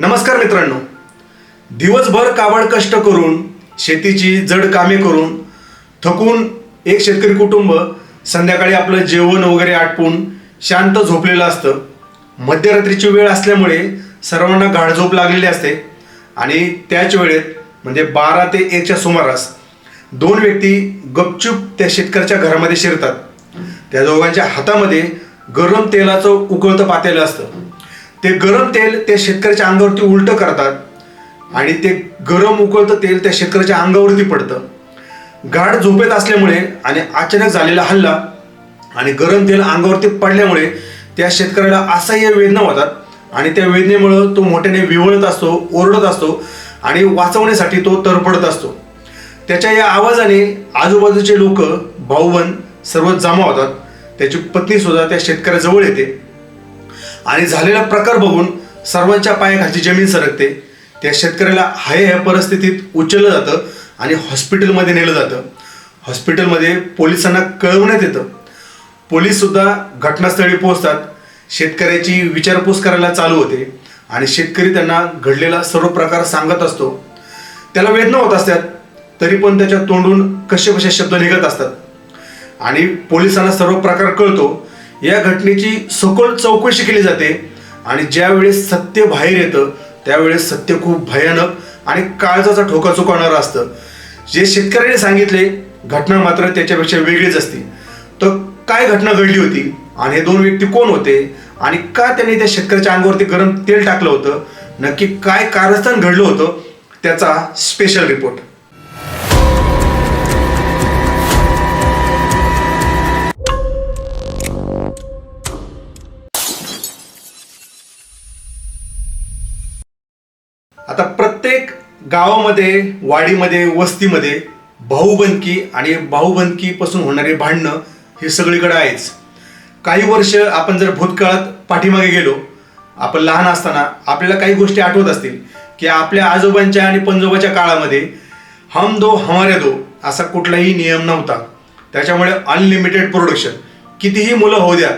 नमस्कार मित्रांनो. दिवसभर कावड कष्ट करून शेतीची जड कामे करून थकून एक शेतकरी कुटुंब संध्याकाळी आपलं जेवण वगैरे आटपून शांत झोपलेलं असतं. मध्यरात्रीची वेळ असल्यामुळे सर्वांना गाढझोप लागलेली असते. आणि त्याच वेळेत म्हणजे बारा ते एकच्या सुमारास दोन व्यक्ती गपचूप त्या शेतकऱ्याच्या घरामध्ये शिरतात. त्या दोघांच्या हातामध्ये गरम तेलाचं उकळतं पातेलं असतं. ते गरम तेल त्या शेतकऱ्याच्या अंगावरती उलटं करतात आणि ते गरम उकळतं तेल त्या शेतकऱ्याच्या अंगावरती पडतं. गाढ झोपेत असल्यामुळे आणि अचानक झालेला हल्ला आणि गरम तेल अंगावरती पडल्यामुळे त्या शेतकऱ्याला असह्य वेदना होतात आणि त्या वेदनेमुळं तो मोठ्याने विवळत असतो ओरडत असतो आणि वाचवण्यासाठी तो तरपडत असतो. त्याच्या या आवाजाने आजूबाजूचे लोक भाऊबंद सर्व जमा होतात. त्याची पत्नी सुद्धा त्या शेतकऱ्याजवळ येते. आणि झालेला प्रकार बघून सर्वांच्या पायाखालची जमीन सरकते. त्या शेतकऱ्याला हाय ह्या परिस्थितीत उचललं जातं आणि हॉस्पिटलमध्ये नेलं जातं. हॉस्पिटलमध्ये पोलिसांना कळवण्यात येतं. पोलीस सुद्धा घटनास्थळी पोहोचतात. शेतकऱ्याची विचारपूस करायला चालू होते आणि शेतकरी त्यांना घडलेला सर्व प्रकार सांगत असतो. त्याला वेदना होत असतात. तरी पण त्याच्या तोंडून कसे कसे शब्द निघत असतात. आणि पोलिसांना सर्व प्रकार कळतो. या घटनेची सखोल चौकशी केली जाते आणि ज्यावेळेस सत्य बाहेर येतं त्यावेळेस सत्य खूप भयानक आणि काळजाचा ठोका चुकवणारं असतं. जे शेतकऱ्याने सांगितले घटना मात्र त्याच्यापेक्षा वेगळीच असते. तर काय घटना घडली होती आणि हे दोन व्यक्ती कोण होते आणि का त्यांनी त्या शेतकऱ्याच्या अंगावरती गरम तेल टाकलं होतं नक्की काय कारस्थान घडलं होतं त्याचा स्पेशल रिपोर्ट प्रत्येक गावामध्ये वाडीमध्ये वस्तीमध्ये भाऊबंदकी आणि भाऊबंदकीपासून होणारे भांडणं हे सगळीकडे आहेच. काही वर्ष आपण जर भूतकाळात पाठीमागे गेलो आपण लहान असताना आपल्याला काही गोष्टी आठवत असतील की आपल्या आजोबांच्या आणि पंजोबाच्या काळामध्ये हम दो हमारे दो असा कुठलाही नियम नव्हता. त्याच्यामुळे अनलिमिटेड प्रोडक्शन कितीही मुलं होऊ द्या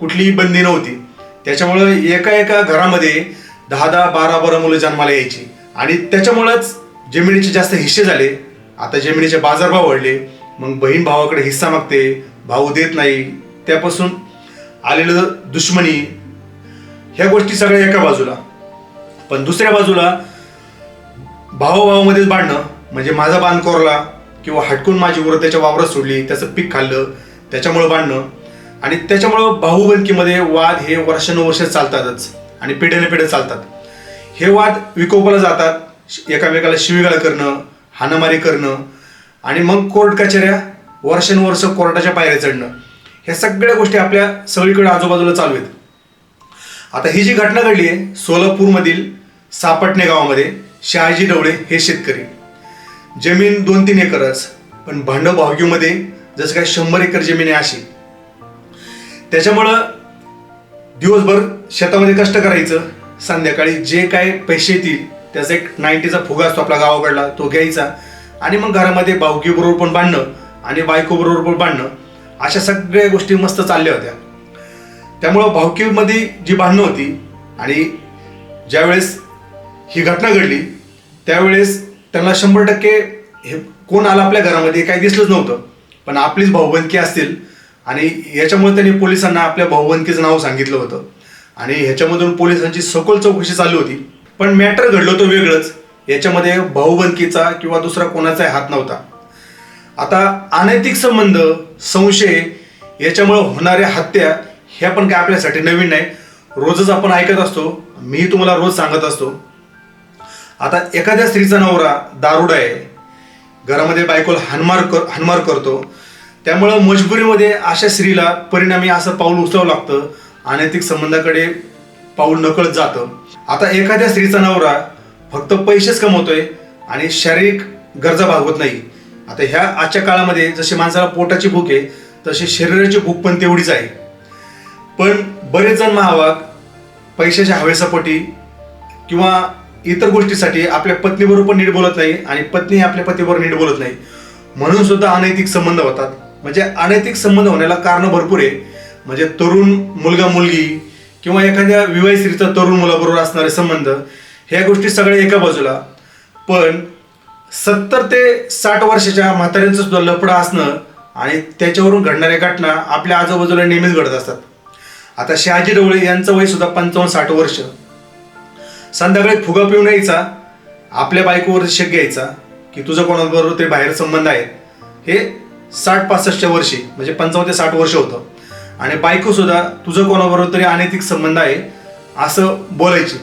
कुठलीही बंदी नव्हती. त्याच्यामुळे एका एका घरामध्ये दहा दहा बारा बारा मुलं जन्माला यायची. आणि त्याच्यामुळंच जमिनीचे जास्त हिस्से झाले. आता जमिनीचे बाजारभाव वाढले. मग बहीण भावाकडे हिस्सा मागते. भाऊ देत नाही. त्यापासून आलेलं दुश्मनी ह्या गोष्टी सगळ्या एका बाजूला. पण दुसऱ्या बाजूला भावाभावामध्येच बांधणं म्हणजे माझा बांध कोरला किंवा हटकून माझी उरं त्याच्या वावरात सोडली त्याचं पीक खाल्लं त्याच्यामुळं बांधणं आणि त्याच्यामुळं भाऊबंदकीमध्ये वाद हे वर्षानुवर्ष चालतातच. आणि पिढ्याने पिढ्या चालतात. हे वाद विकोपाला जातात एकामेकाला शिवीगाळ करणं हाणामारी करणं आणि मग कोर्ट कचेऱ्या वर्षानुवर्ष कोर्टाच्या पायऱ्या चढणं. ह्या सगळ्या गोष्टी आपल्या सगळीकडे आजूबाजूला चालू आहेत. आता ही जी घटना घडली आहे सोलापूरमधील सापटणे गावामध्ये शहाजी डवळे हे शेतकरी. जमीन दोन तीन एकरच पण भांड भावगीमध्ये जसं काय शंभर एकर जमीन आहे अशी. त्याच्यामुळं दिवसभर शेतामध्ये कष्ट करायचं संध्याकाळी जे काय पैसे येतील त्याचा एक नाईन्टीचा फुगा असतो आपला गावाकडला तो घ्यायचा. आणि मग घरामध्ये भावकीबरोबर पण बांधणं आणि बायकोबरोबर पण बांधणं अशा सगळ्या गोष्टी मस्त चालल्या होत्या. त्यामुळं भावकीमध्ये जी भांडणं होती आणि ज्यावेळेस ही घटना घडली त्यावेळेस त्यांना शंभर टक्के हे कोण आलं आपल्या घरामध्ये हे काही दिसलंच नव्हतं. पण आपलीच भाऊबंदकी असतील आणि याच्यामुळे त्यांनी पोलिसांना आपल्या भाऊबंदकीचं नाव सांगितलं होतं. आणि ह्याच्यामधून पोलिसांची सखोल चौकशी चालू होती. पण मॅटर घडलं होतं वेगळंच. याच्यामध्ये भाऊबंदकीचा किंवा दुसरा कोणाचाही हात नव्हता. आता अनैतिक संबंध संशय याच्यामुळे होणाऱ्या हत्या ह्या पण काय आपल्यासाठी नवीन नाही. रोजच आपण ऐकत असतो. मी तुम्हाला रोज सांगत असतो. आता एखाद्या स्त्रीचा नवरा दारुडा आहे. घरामध्ये बायकोला हनमार कर हनमार करतो. त्यामुळं मजबुरीमध्ये अशा स्त्रीला परिणामी असं पाऊल उचलावं लागतं. अनैतिक संबंधाकडे पाऊल नकळत जातं. आता एखाद्या स्त्रीचा नवरा फक्त पैसेच कमवतोय आणि शारीरिक गरजा भागवत नाही. आता ह्या आजच्या काळामध्ये जशी माणसाला पोटाची भूक आहे तशी शरीराची भूक पण तेवढीच आहे. पण बरेच जण महावाग पैशाच्या हवेसापोटी किंवा इतर गोष्टीसाठी आपल्या पत्नीबरोबर पण नीट बोलत नाही आणि पत्नी आपल्या पतीबरोबर नीट बोलत नाही. म्हणून सुद्धा अनैतिक संबंध होतात. म्हणजे अनैतिक संबंध होण्याला कारण भरपूर आहे. म्हणजे तरुण मुलगा मुलगी किंवा एखाद्या विवाहित स्त्रीचा तरुण मुलाबरोबर असणारे संबंध ह्या गोष्टी सगळ्या एका बाजूला. पण सत्तर ते साठ वर्षाच्या म्हाताऱ्यांचं सुद्धा लपडं असणं आणि त्याच्यावरून घडणाऱ्या घटना आपल्या आजूबाजूला नेहमीच घडत असतात. आता शहाजी डवळे यांचं वय सुद्धा पंचावन्न साठ वर्ष. संध्याकाळी फुगा पिऊन यायचा आपल्या बायकोवर शेक घ्यायचा की तुझं कोणाबरोबर ते बाहेर संबंध आहे हे साठ पासष्टच्या वर्षी म्हणजे पंचावन्न ते साठ वर्ष होतं. आणि बायको सुद्धा तुझं कोणाबरोबर तरी अनैतिक संबंध आहे असं बोलायची.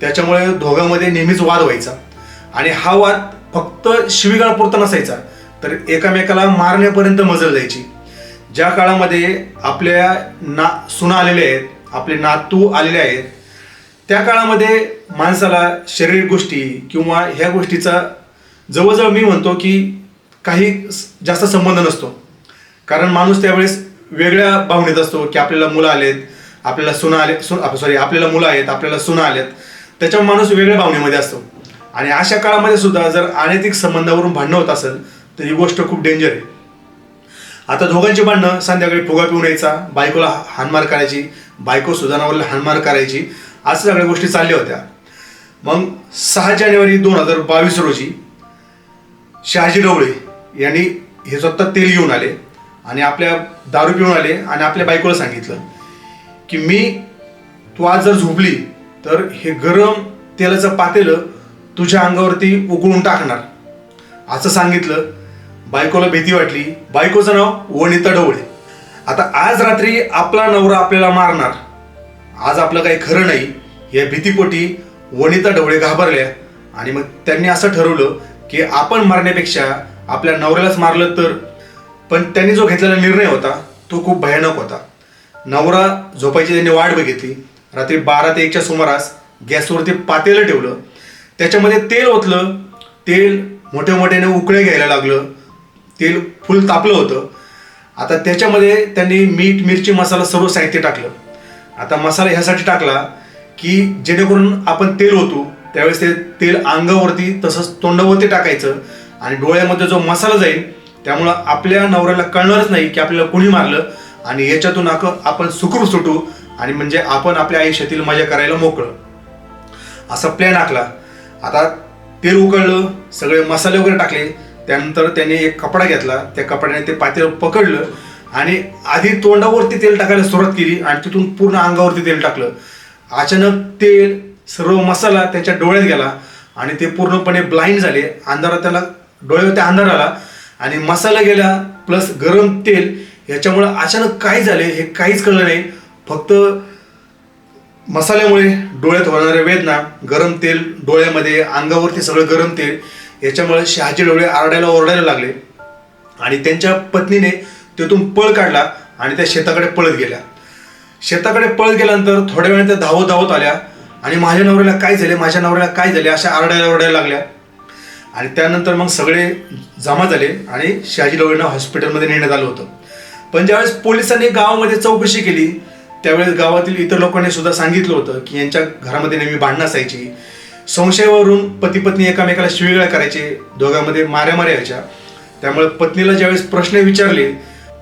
त्याच्यामुळे दोघांमध्ये नेहमीच वाद व्हायचा. आणि हा वाद फक्त शिवीगाळपुरता नसायचा तर एकामेकाला मारण्यापर्यंत मजल जायची ज्या काळामध्ये आपल्या ना सुना आलेल्या आहेत आपले नातू आलेले आहेत त्या काळामध्ये माणसाला शारीरिक गोष्टी किंवा ह्या गोष्टीचा जवळजवळ मी म्हणतो की काही जास्त संबंध नसतो. कारण माणूस त्यावेळेस वेगळ्या भावनेत असतो की आपल्याला मुलं आलेत आपल्याला सुना आले सॉरी आपल्याला मुलं आहेत आपल्याला सुना आलेत. त्याच्यामुळे माणूस वेगळ्या भावनेमध्ये असतो. आणि अशा काळामध्ये सुद्धा जर अनैतिक संबंधावरून भांडणं होत असेल तर ही गोष्ट खूप डेंजर आहे. आता दोघांची भांडणं संध्याकाळी फुगा पिऊन यायचा बायकोला हानमार करायची बायको सुधानावरला हानमार करायची असं सगळ्या गोष्टी चालल्या होत्या. मग सहा जानेवारी दोन हजार बावीस रोजी शहाजी डवळे यांनी हे स्वतः तेल घेऊन आले. आणि आपल्या दारू पिऊन आले आणि आपल्या बायकोला सांगितलं की मी तू आज जर झोपली तर हे गरम तेलाचं पातेलं तुझ्या अंगावरती उकळून टाकणार. असं सांगितलं. बायकोला भीती वाटली. बायकोचं नाव वनिता ढवळे. आता आज रात्री आपला नवरा आपल्याला मारणार. आज आपलं काही खरं नाही. या भीतीपोटी वनिता ढवळे घाबरल्या. आणि मग त्यांनी असं ठरवलं की आपण मारण्यापेक्षा आपल्या नवऱ्यालाच मारलं तर पण त्यांनी जो घेतलेला निर्णय होता तो खूप भयानक होता. नवरा झोपायची त्यांनी वाट बघितली. रात्री बारा ते एकच्या सुमारास गॅसवरती पातेलं ठेवलं. त्याच्यामध्ये तेल ओतलं. तेल मोठ्या मोठ्याने उकळे घ्यायला लागलं. तेल फुल तापलं होतं. आता त्याच्यामध्ये त्यांनी मीठ मिरची मसाला सर्व साहित्य टाकलं. आता मसाला ह्यासाठी टाकला की जेणेकरून आपण तेल ओतू. त्यावेळेस ते तेल अंगावरती तसंच तोंडावरती टाकायचं आणि डोळ्यामध्ये जो मसाला जाईल त्यामुळं आपल्या नवऱ्याला कळणारच नाही की आपल्याला कुणी मारलं. आणि याच्यातून आपण सुखरूप सुटू आणि म्हणजे आपण आपल्या आयुष्यातील मजा करायला मोकळं. असा प्लॅन आखला. आता तेल उकळलं सगळे मसाले वगैरे टाकले. त्यानंतर त्याने एक कपडा घेतला. त्या कपड्याने ते पातेलं पकडलं आणि आधी तोंडावरती तेल टाकायला सुरुवात केली आणि तिथून पूर्ण अंगावरती तेल टाकलं. अचानक तेल सर्व मसाला त्याच्या डोळ्यात गेला आणि ते पूर्णपणे ब्लाइंड झाले. अंधारात त्याला डोळ्यावरती अंधार आला. आणि मसाला गेला प्लस गरम तेल याच्यामुळं अचानक काय झाले हे काहीच कळलं नाही. फक्त मसाल्यामुळे डोळ्यात होणाऱ्या वेदना गरम तेल डोळ्यामध्ये अंगावरती सगळं गरम तेल याच्यामुळे शहाचे डोळे आरडायला ओरडायला लागले. आणि त्यांच्या पत्नीने तिथून पळ काढला आणि त्या शेताकडे पळत गेल्या. शेताकडे पळत गेल्यानंतर थोड्या वेळाने त्या धावत धावत आल्या आणि माझ्या नवऱ्याला काय झाले माझ्या नवऱ्याला काय झाले अशा आरडायला ओरडायला लागल्या. आणि त्यानंतर मग सगळे जमा झाले आणि शहाजी डोळेंना हॉस्पिटलमध्ये नेण्यात आलं होतं. पण ज्यावेळेस पोलिसांनी गावामध्ये चौकशी केली त्यावेळेस गावातील इतर लोकांनी सुद्धा सांगितलं होतं की यांच्या घरामध्ये नेहमी भांडणं असायची. संशयावरून पती पत्नी एकामेकाला शिवीगाळ करायचे दोघांमध्ये माऱ्यामाऱ्या यायच्या. त्यामुळे पत्नीला ज्यावेळेस प्रश्न विचारले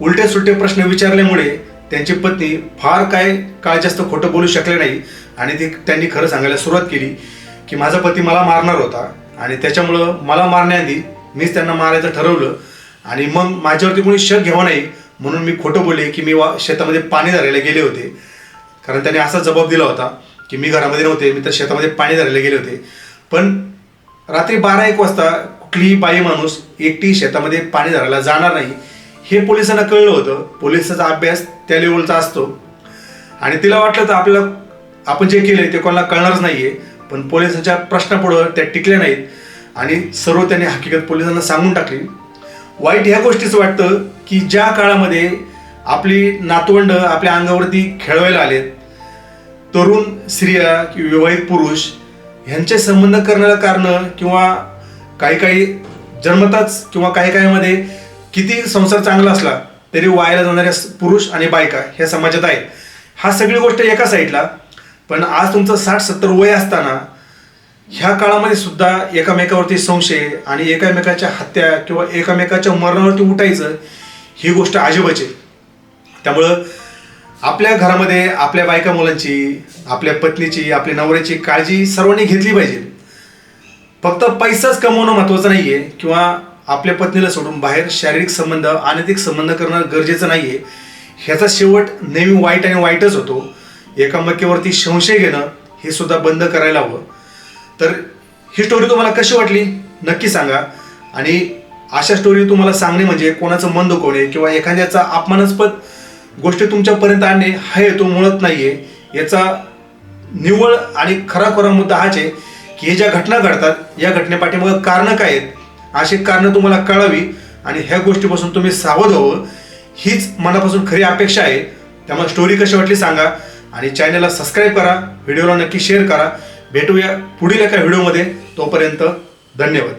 उलटे सुलटे प्रश्न विचारल्यामुळे त्यांची पत्नी फार काय काळ जास्त खोटं बोलू शकले नाही आणि ती त्यांनी खरं सांगायला सुरुवात केली की माझा पती मला मारणार होता. आणि त्याच्यामुळं मला मारण्याआधी मीच त्यांना मारायचं ठरवलं. आणि मग माझ्यावरती कोणी शक घ्यावा नाही म्हणून मी खोटं बोलले की मी वा शेतामध्ये पाणी धरायला गेले होते. कारण त्याने असा जबाब दिला होता की मी घरामध्ये नव्हते मी तर शेतामध्ये पाणी धरायला गेले होते. पण रात्री बारा एक वाजता कुठलीही बाई माणूस एकटी शेतामध्ये पाणी धरायला जाणार नाही हे पोलिसांना कळलं होतं. पोलिसाचा अभ्यास त्या लेवलचा असतो. आणि तिला वाटलं तर आपल्याला आपण जे केलं ते कोणाला कळणारच नाहीये. पण पोलिसांच्या प्रश्नापुढं त्या टिकल्या नाहीत आणि सर्व त्यांनी हकीकत पोलिसांना सांगून टाकली. वाईट ह्या गोष्टीचं वाटतं की ज्या काळामध्ये आपली नातवंड आपल्या अंगावरती खेळवायला आलेत तरुण स्त्रिया किंवा विवाहित पुरुष ह्यांचे संबंध करण्याला कारण किंवा काही काही जन्मताच किंवा काही काहीमध्ये किती संसार चांगला असला तरी वायाला जाणाऱ्या पुरुष आणि बायका ह्या समाजात आहेत. हा सगळी गोष्ट एका साईडला पण आज तुमचं साठ सत्तर वय असताना ह्या काळामध्ये सुद्धा एकामेकावरती संशय आणि एकामेकाच्या हत्या किंवा एकामेकाच्या मरणावरती उठायचं ही गोष्ट अजिबाची त्यामुळं आपल्या घरामध्ये आपल्या बायका मुलांची आपल्या पत्नीची आपल्या नवऱ्याची काळजी सर्वांनी घेतली पाहिजे. फक्त पैसाच कमवणं महत्वाचं आहे किंवा आपल्या पत्नीला सोडून बाहेर शारीरिक संबंध अनैतिक संबंध करणं गरजेचं नाही आहे ह्याचा शेवट नेहमी वाईट आणि वाईटच होतो. एकामेकीवरती संशय घेणं हे सुद्धा बंद करायला हवं. तर ही स्टोरी तुम्हाला कशी वाटली? नक्की सांगा. आणि अशा स्टोरी तुम्हाला सांगणे म्हणजे कोणाचं मन दुखवणे किंवा एखाद्याचा अपमानास्पद गोष्टी तुमच्यापर्यंत आणणे हा हेतू मुळत नाही आहे याचा निव्वळ आणि खरा खरा मुद्दा हाच आहे की हे ज्या घटना घडतात या घटनेपाठीमागं कारणं काय आहेत? अशी कारणं तुम्हाला कळावी आणि ह्या गोष्टीपासून तुम्ही सावध व्हावं. हीच मनापासून खरी अपेक्षा आहे. त्यामुळे स्टोरी कशी वाटली सांगा. आणि चॅनलला सबस्क्राईब करा व्हिडिओला नक्की शेअर करा. भेटूया पुढील एका व्हिडिओमध्ये तोपर्यंत धन्यवाद.